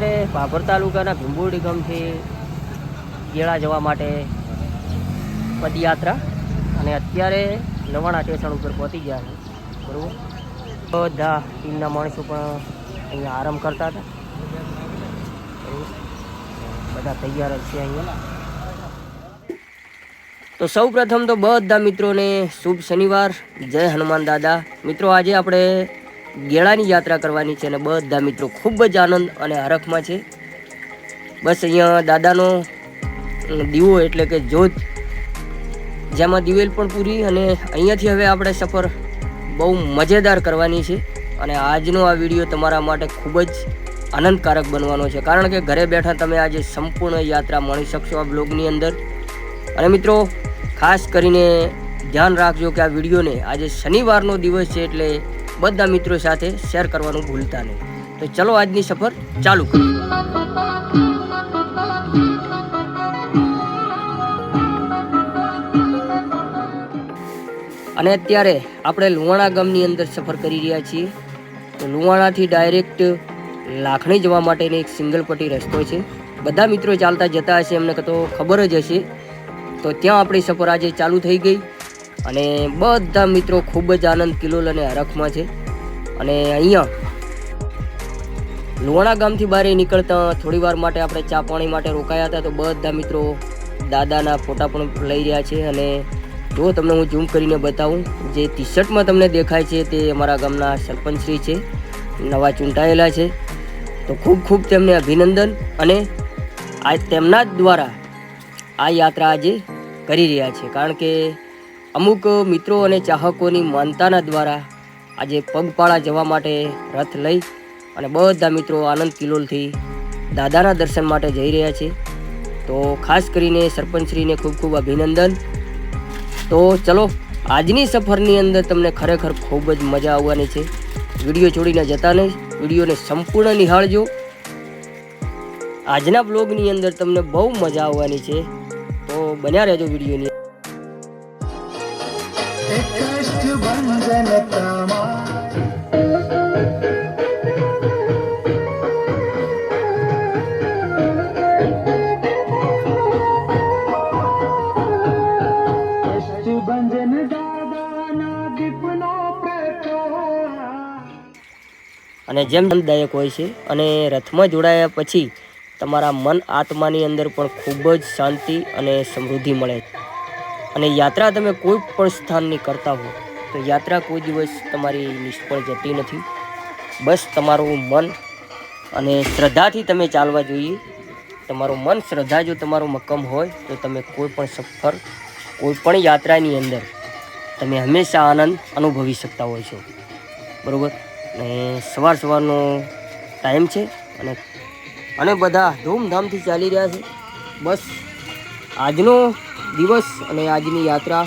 અત્યારે ભાભર તાલુકાના ભીંબોડી ગામથી ગેળા જવા માટે પદયાત્રા અને અત્યારે લવાણા સ્ટેશન ઉપર પહોંચી ગયા છે. બરાબર? બધા ટીમના માણસો પણ અહીંયા આરામ કરતા હતા. બધા તૈયાર જ છે અહીંયા. તો સૌ પ્રથમ તો બધા મિત્રોને શુભ શનિવાર. જય હનુમાન દાદા. મિત્રો, આજે આપણે ગેળાની યાત્રા કરવાની છે અને બધા મિત્રો ખૂબ જ આનંદ અને હરખમાં છે. બસ અહીંયા દાદાનો દીવો એટલે કે જોત જેમાં દિવેલ પણ પૂરી અને અહીંયાથી હવે આપણે સફર બહુ મજેદાર કરવાની છે અને આજનો આ વીડિયો તમારા માટે ખૂબ જ આનંદકારક બનવાનો છે. કારણ કે ઘરે બેઠા તમે આજે સંપૂર્ણ યાત્રા માણી શકશો આ બ્લોગની અંદર. અને મિત્રો, ખાસ કરીને ધ્યાન રાખજો કે આ વિડીયોને આજે શનિવારનો દિવસ છે એટલે બધા મિત્રો સાથે શેર કરવાનું ભૂલતા નહીં. તો ચલો આજની સફર ચાલુ કરીએ. અને અત્યારે આપણે લુવાણા ગામની અંદર સફર કરી રહ્યા છીએ. તો લુવાણાથી ડાયરેક્ટ લાખણી જવા માટેની એક સિંગલ પટ્ટી રસ્તો છે. બધા મિત્રો ચાલતા જતા હશે, એમને તો ખબર જ હશે. તો ત્યાં આપણી સફર આજે ચાલુ થઈ ગઈ. અને બધા મિત્રો ખૂબ જ આનંદ કિલોલ અને હરખમાં છે. અને અહીંયા લોણા ગામથી બહાર નીકળતા થોડી વાર માટે આપણે ચા પાણી માટે રોકાયા હતા તો બધા મિત્રો દાદાના ફોટા પણ લઈ રહ્યા છે અને જો તમને હું ઝૂમ કરીને બતાવું, જે ટી શર્ટમાં તમને દેખાય છે તે અમારા ગામના સરપંચશ્રી છે, નવા ચૂંટાયેલા છે. તો ખૂબ ખૂબ તેમને અભિનંદન અને આ તેમના જ દ્વારા આ યાત્રા આજે કરી રહ્યા છે. કારણ કે અમુક મિત્રો અને ચાહકોની માનતાના દ્વારા આજે પગપાળા જવા માટે રથ લઈ અને બધા મિત્રો આનંદ કિલોલથી દાદાના દર્શન માટે જઈ રહ્યા છે. તો ખાસ કરીને સરપંચશ્રીને ખૂબ ખૂબ અભિનંદન. તો ચલો, આજની સફરની અંદર તમને ખરેખર ખૂબ જ મજા આવવાની છે. વીડિયો છોડીને જતા નહીં, વિડીયોને સંપૂર્ણ નિહાળજો. આજના બ્લોગની અંદર તમને બહુ મજા આવવાની છે. તો બન્યા રહેજો વિડીયોની અને જેમ દાયક હોય છે અને રથમાં જોડાયા પછી તમારા મન આત્માની અંદર પણ ખૂબ જ શાંતિ અને સમૃદ્ધિ મળે. અને યાત્રા તમે કોઈ પણ સ્થાનની કરતા હો. તો યાત્રા કોઈ દિવસ તમારી નિષ્ફળ જતી નથી. બસ તમારું મન અને શ્રદ્ધાથી તમે ચાલવા જોઈએ. તમારું મન શ્રદ્ધા જો તમારું મક્કમ હોય, તો તમે કોઈ પણ સફર, કોઈ પણ યાત્રાની અંદર તમે હંમેશા આનંદ અનુભવી શકતા હોય છો. બરાબર? ને સવાર સવારનો ટાઈમ છે અને અને બધા ધૂમધામથી ચાલી રહ્યા છે. બસ આજનો દિવસ અને આજની યાત્રા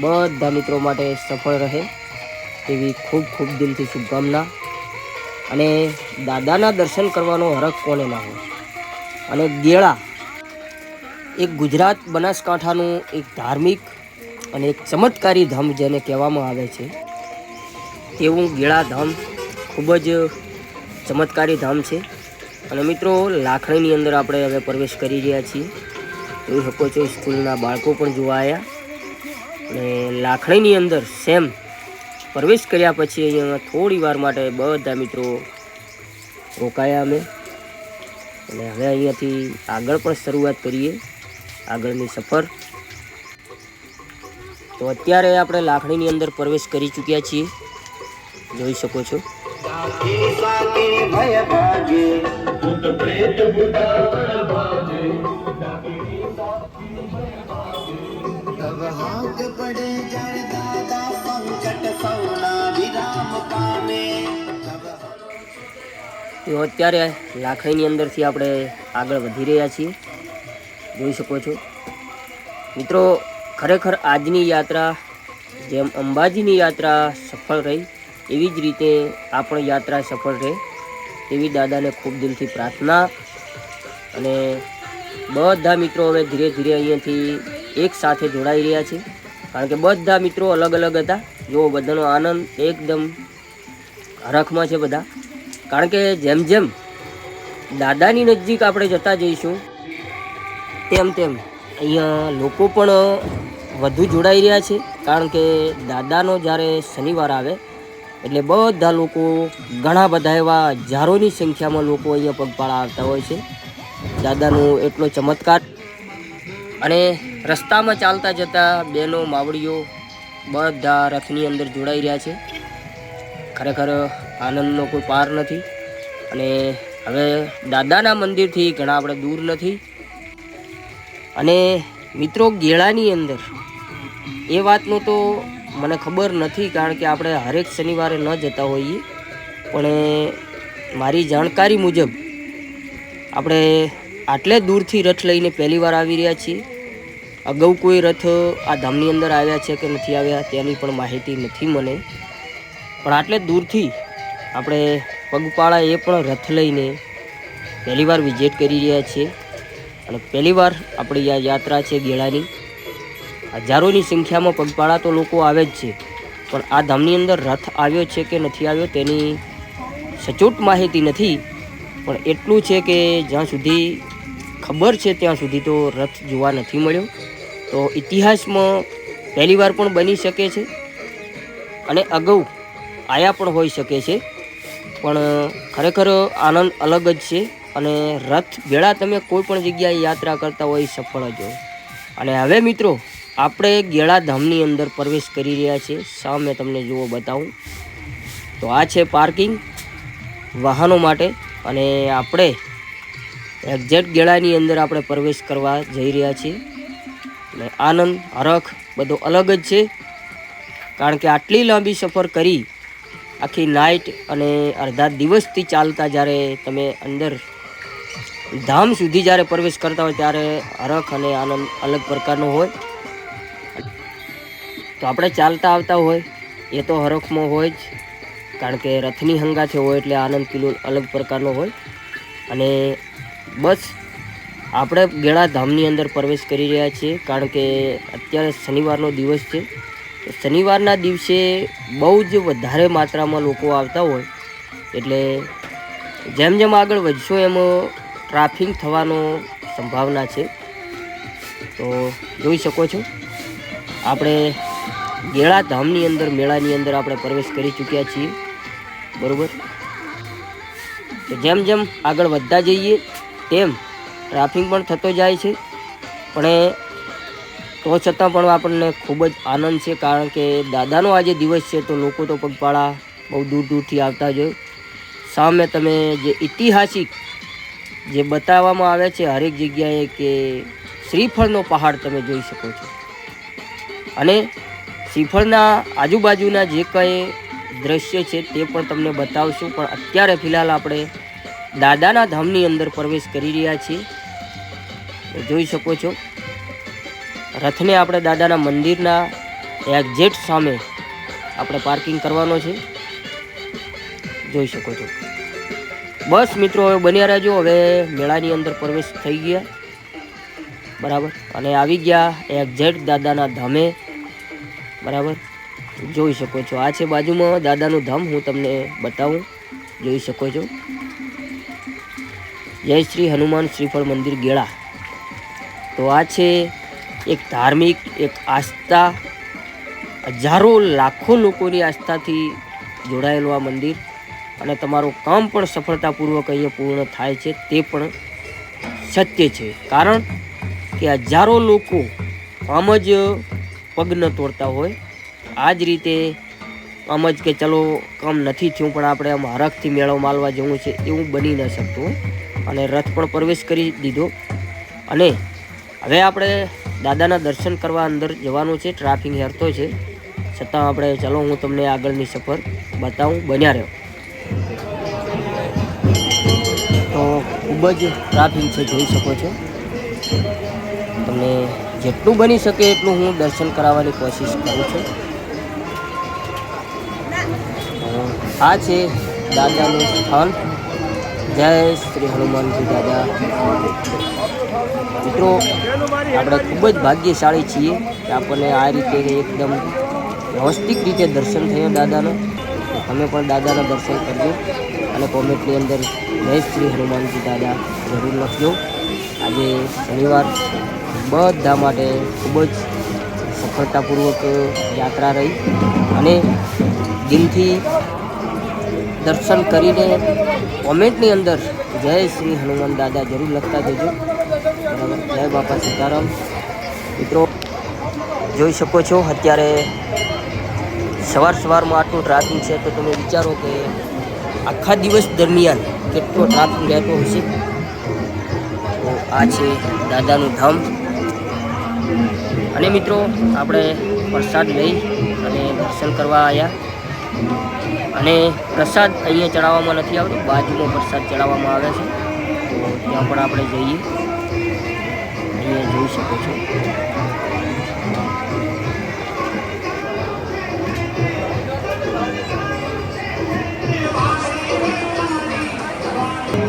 બધા મિત્રો માટે સફળ રહે તેવી ખૂબ ખૂબ દિલથી શુભકામના. અને દાદાના દર્શન કરવાનો હરખ કોને ના હોય? અને ગેળા એક ગુજરાત બનાસકાંઠાનું એક ધાર્મિક અને એક ચમત્કારી ધામ જેને કહેવામાં આવે છે, તેવું ગેળા ધામ ખૂબ જ ચમત્કારી ધામ છે. અને મિત્રો, લાખણીની અંદર આપણે હવે પ્રવેશ કરી રહ્યા છીએ. જોઈ શકો છો, સ્કૂલના બાળકો પણ જોવા આવ્યા. અને લાખણીની અંદર સેમ પ્રવેશ કર્યા પછી અહીંયા થોડી વાર માટે બધા મિત્રો રોકાયા અમે. અને હવે અહીંયાથી આગળ પણ શરૂઆત કરીએ, આગળની સફર. તો અત્યારે આપણે લાખણીની અંદર પ્રવેશ કરી ચૂક્યા છીએ. જોઈ શકો છો. તબ હાથ પડે જ્યારે દાદા સંકટ સૌના વિરામ પામે તો અત્યારે લાખાઈની અંદરથી આપણે આગળ વધી રહ્યા છીએ. જોઈ શકો છો. મિત્રો, ખરેખર આજની યાત્રા જેમ અંબાજીની યાત્રા સફળ રહી, એવી જ રીતે આ પણ યાત્રા સફળ રહે, એવી દાદાને ખૂબ દિલથી પ્રાર્થના. અને બધા મિત્રો હવે ધીરે ધીરે અહીંયાથી એક સાથે જોડાઈ રહ્યા છે. કારણ કે બધા મિત્રો અલગ અલગ હતા. જો બધાનો આનંદ એકદમ હરખમાં છે બધા. કારણ કે જેમ જેમ દાદાની નજીક આપણે જતા જઈશું, તેમ તેમ અહીંયા લોકો પણ વધુ જોડાઈ રહ્યા છે. કારણ કે દાદાનો જ્યારે શનિવાર આવે, એટલે બધા લોકો, ઘણા બધા એવા હજારોની સંખ્યામાં લોકો અહીંયા પગપાળા આવતા હોય છે. દાદાનો એટલો ચમત્કાર અને રસ્તામાં ચાલતા જતા બેનો, માવડીઓ બધા રથની અંદર જોડાઈ રહ્યા છે. ખરેખર આનંદનો કોઈ પાર નથી અને હવે દાદાના મંદિરથી ઘણા આપણે દૂર નથી. અને મિત્રો, ગેળાની અંદર એ વાતનું તો મને ખબર નથી કારણ કે આપણે હરેક શનિવારે ન જતા હોઈએ. પણ મારી જાણકારી મુજબ આપણે આટલે દૂરથી રથ લઈને પહેલી વાર આવી રહ્યા છીએ. અગાઉ કોઈ રથ આ ધામની અંદર આવ્યા છે કે નથી આવ્યા તેની પણ માહિતી નથી મને. પણ આટલે દૂરથી આપણે પગપાળા એ પણ રથ લઈને પહેલી વાર વિઝિટ કરી રહ્યા છીએ. અને પહેલી વાર આપણી આ યાત્રા છે ગેળાની. હજારોની સંખ્યામાં પગપાળા તો લોકો આવે જ છે. પણ આ ધામની અંદર રથ આવ્યો છે કે નથી આવ્યો તેની સચોટ માહિતી નથી. પણ એટલું છે કે જ્યાં સુધી ખબર છે ત્યાં સુધી તો રથ જોવા નથી મળ્યો. તો ઇતિહાસમાં પહેલી વાર પણ બની શકે છે અને અગાઉ આયા પણ હોઈ શકે છે. પણ ખરેખર આનંદ અલગ જ છે અને રથ ગેળા તમે કોઈ પણ જગ્યાએ યાત્રા કરતા હોય સફળ જ હોય. અને હવે મિત્રો, આપણે ગેળા ધામની અંદર પ્રવેશ કરી રહ્યા છીએ. સામે તમને જુઓ બતાવું. તો આ છે પાર્કિંગ વાહનો માટે અને આપણે એક્ઝેક્ટ ગેળાની અંદર આપણે પ્રવેશ કરવા જઈ રહ્યા છીએ. અને આનંદ, હરખ બધો અલગ જ છે. કારણ કે આટલી લાંબી સફર કરી, આખી નાઇટ અને અડધા દિવસથી ચાલતા જ્યારે તમે અંદર ધામ સુધી જ્યારે પ્રવેશ કરતા હોય ત્યારે હરખ અને આનંદ અલગ પ્રકારનો હોય. તો આપણે ચાલતા આવતા હોય, એ તો હરખમાં હોય જ. કારણ કે રથની હંગાથે હોય એટલે આનંદ કિલો અલગ પ્રકારનો હોય. અને બસ આપણે ગેળા ધામની અંદર પ્રવેશ કરી રહ્યા છીએ, કારણ કે અત્યારે શનિવારનો દિવસ છે. શનિવારના દિવસે બહુ જ વધારે માત્રામાં લોકો આવતા હોય, એટલે જેમ જેમ આગળ વધશો એમ ટ્રાફિક થવાનો સંભાવના છે. તો જોઈ શકો છો, આપણે ગેળા ધામની અંદર, મેળાની અંદર આપણે પ્રવેશ કરી ચૂક્યા છીએ. બરોબર? તો જેમ જેમ આગળ વધતા જઈએ તેમ ટ્રાફિક પણ થતો જાય છે. પણ તો છતાં પણ આપણને ખૂબ જ આનંદ છે, કારણ કે દાદાનો આજે દિવસ છે, તો લોકો તો પગપાળા બહુ દૂર દૂરથી આવતા જ સામે તમે જે ઐતિહાસિક જે બતાવવામાં આવે છે, હરેક જગ્યાએ કે શ્રીફળનો પહાડ તમે જોઈ શકો છો. અને શ્રીફળના આજુબાજુના જે કંઈ દ્રશ્ય છે, તે પણ તમને બતાવશું. પણ અત્યારે ફિલહાલ આપણે દાદાના ધામની અંદર પ્રવેશ કરી રહ્યા છીએ. જોઈ શકો છો. રથને આપણે દાદાના મંદિરના એક્ઝેટ સામે આપણે પાર્કિંગ કરવાનો છે. જોઈ શકો છો. બસ મિત્રો, હવે બન્યા રહેજો. હવે મેળાની અંદર પ્રવેશ થઈ ગયા. બરાબર? અને આવી ગયા એક્ઝેટ દાદાના ધામે. બરાબર? જોઈ શકો છો. આ છે બાજુમાં દાદાનું ધામ. હું તમને બતાવું. જોઈ શકો છો. જય શ્રી હનુમાન શ્રીફળ મંદિર ગેળા. તો આ છે એક ધાર્મિક, એક આસ્થા. હજારો, લાખો લોકોની આસ્થાથી જોડાયેલું આ મંદિર. અને તમારું કામ પણ સફળતાપૂર્વક અહીંયા પૂર્ણ થાય છે, તે પણ સત્ય છે. કારણ કે હજારો લોકો આમ જ પગ ન તોડતા હોય. આ જ રીતે આમ જ કે ચલો, કામ નથી થયું, પણ આપણે આમ હરખથી મેળો માલવા જવું છે, એવું બની ન શકતું. અને રથ પણ પ્રવેશ કરી દીધો. અને હવે આપણે દાદાના દર્શન કરવા અંદર જવાનું છે. ટ્રાફિક હેરતો છે. છતાં આપણે, ચાલો હું તમને આગળની સફર બતાવું. બન્યા રહ્યો તો ખૂબ જ ટ્રાફિક છે, જોઈ શકો છો. તમને જેટલું બની શકે એટલું હું દર્શન કરાવવાની કોશિશ કરું છું. આ છે દાદાનું સ્થાન. જય શ્રી હનુમાનજી દાદા. મિત્રો, આપણે ખૂબ જ ભાગ્યશાળી છીએ કે આપણને આ રીતે એકદમ વ્યવસ્થિત રીતે દર્શન થયા દાદાનો. તમે પણ દાદાના દર્શન કરજો અને કોમેન્ટની અંદર જય શ્રી હનુમાનજી દાદા જરૂર લખજો. આજે શનિવાર બધા માટે ખૂબ જ સફળતાપૂર્વક યાત્રા રહી અને દિલથી દર્શન કરીને કોમેન્ટની અંદર જય શ્રી હનુમાન દાદા જરૂર લખતા જજો. જય બાપા સીતારામ. મિત્રો, જોઈ શકો છો, અત્યારે સવાર સવારમાં આટલું ટ્રાફિક છે, તો તમે વિચારો કે આખા દિવસ દરમિયાન કેટલો ટ્રાફિક રહેતો હશે? તો આ છે દાદાનું ધામ. અને મિત્રો, આપણે પ્રસાદ લઈ અને દર્શન કરવા આવ્યા અને પ્રસાદ અહીંયા ચડાવવામાં નથી આવતો બાજુમાં પ્રસાદ ચડાવવામાં આવે છે. તો ત્યાં પણ આપણે જઈએ. અહીંયા જોઈ શકો છો.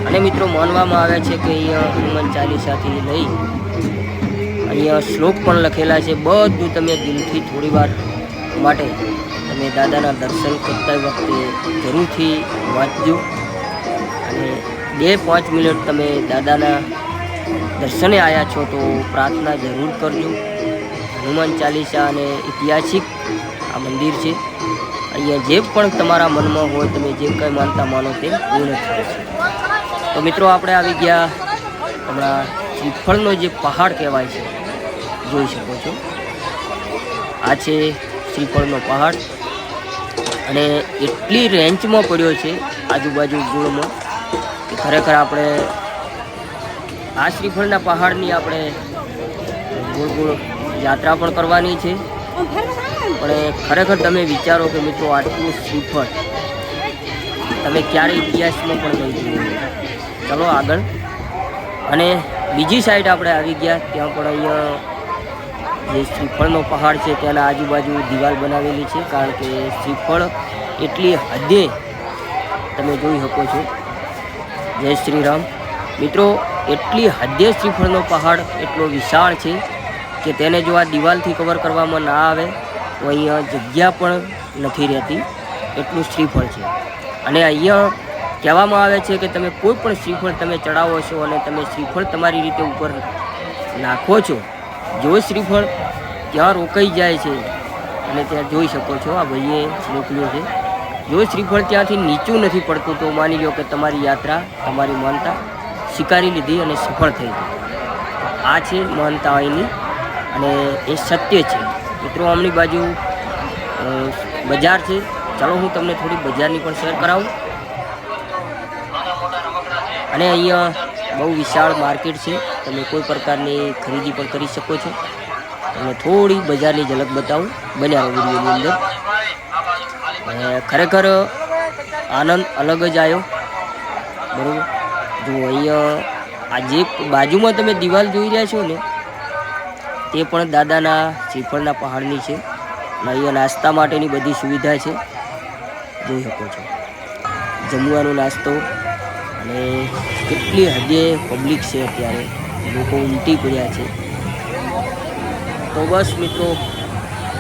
અને મિત્રો, માનવામાં આવે છે કે અહીંયા હનુમાન ચાલીસાથી લઈ અહીંયા શ્લોક પણ લખેલા છે. બધું તમે દિલથી થોડી વાર માટે તમે દાદાના દર્શન કરતા વખતે જરૂરથી વાંચજો. અને બે પાંચ મિનિટ તમે દાદાના દર્શને આવ્યા છો તો પ્રાર્થના જરૂર કરજો. હનુમાન ચાલીસા અને ઐતિહાસિક આ મંદિર છે. અહીંયા જે પણ તમારા મનમાં હોય તમે જે કંઈ માનતા માનો તે પૂર્ણ થાય છે તો મિત્રો, આપણે આવી ગયા હમણાં શ્રીફળનો જે પહાડ કહેવાય છે, જોઈ શકો છો. આ છે શ્રીફળનો પહાડ. અને એટલી રેન્જમાં પડ્યો છે આજુબાજુ ગુણમાં કે ખરેખર આપણે આ શ્રીફળના પહાડની આપણે ગોળ ગોળ યાત્રા પણ કરવાની છે. પણ ખરેખર તમે વિચારો કે મિત્રો આટલું શ્રીફળ તમે ક્યારે ઇતિહાસમાં પણ નહીં જોયું ચલો આગળ. અને બીજી સાઈડ આપણે આવી ગયા, ત્યાં પણ અહીંયા જે શ્રીફળનો પહાડ છે તેના આજુબાજુ દિવાલ બનાવેલી છે, કારણ કે શ્રીફળ એટલી હદે તમે જોઈ શકો છો. જય શ્રી રામ મિત્રો, એટલી હદે શ્રીફળનો પહાડ એટલો વિશાળ છે કે તેને જો આ દિવાલથી કવર કરવામાં ના આવે, તો અહીંયા જગ્યા પણ નથી રહેતી. એટલું શ્રીફળ છે. અને અહીંયા કહેવામાં આવે છે કે તમે કોઈ પણ શ્રીફળ તમે ચડાવો છો અને તમે શ્રીફળ તમારી રીતે ઉપર નાખો છો જો શ્રીફળ ત્યાં રોકાઈ જાય છે. અને ત્યાં જોઈ શકો છો, આ ભાઈએ મોકલ્યું છે. જો શ્રીફળ ત્યાંથી નીચું નથી પડતું તો માની લો કે તમારી યાત્રા તમારી માનતા સ્વીકારી લીધી અને સફળ થઈ આ છે માનતા અહીંની અને એ સત્ય છે. મિત્રો, આમની બાજુ બજાર છે. ચાલો હું તમને થોડી બજારની પણ શેર કરાવું. અને અહીંયા બહુ વિશાળ માર્કેટ છે. તમે કોઈ પ્રકારની ખરીદી પણ કરી શકો છો. અને થોડી બજારની ઝલક બતાવું બન્યા રહો વિડીયોની અંદર. અને ખરેખર આનંદ અલગ જ આવ્યો. બરાબર? જો અહીંયા આ જે બાજુમાં તમે દિવાલ જોઈ રહ્યા છો ને, તે પણ દાદાના શ્રીફળના પહાડની છે. અને અહીંયા નાસ્તા માટેની બધી સુવિધા છે. જોઈ શકો છો. જમવાનો નાસ્તો અને કેટલી હદે પબ્લિક છે અત્યારે? લોકો ઉમટી પડ્યા છે. તો બસ મિત્રો,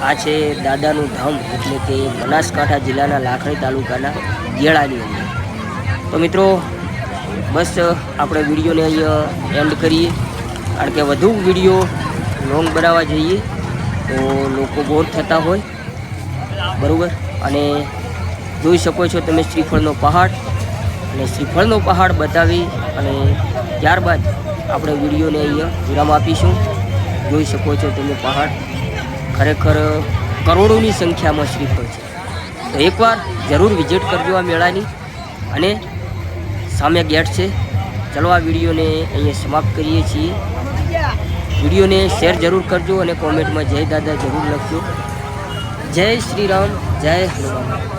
આ છે દાદાનું ધામ, એટલે કે બનાસકાંઠા જિલ્લાના લાખણી તાલુકાના ગેળાની અંદર. તો મિત્રો, બસ આપણે વિડીયોને અહીંયા એન્ડ કરીએ. કારણ કે વધુ વીડિયો લોંગ બનાવવા જઈએ, તો લોકો બોર થતા હોય. બરાબર? અને જોઈ શકો છો તમે શ્રીફળનો પહાડ. અને શ્રીફળનો પહાડ બતાવી અને ત્યારબાદ આપણે વિડીયોને અહીંયા વિરામ આપીશું. જોઈ શકો છો તમે પહાડ ખરેખર કરોડોની સંખ્યામાં શ્રીફળ છે. તો એકવાર જરૂર વિઝિટ કરજો આ મેળાની અને સામે ગેટ છે. ચલો આ વિડીયોને અહીંયા સમાપ્ત કરીએ છીએ. વિડીયોને શેર જરૂર કરજો અને કોમેન્ટમાં જય દાદા જરૂર લખજો. જય શ્રી રામ જય હનુમાન.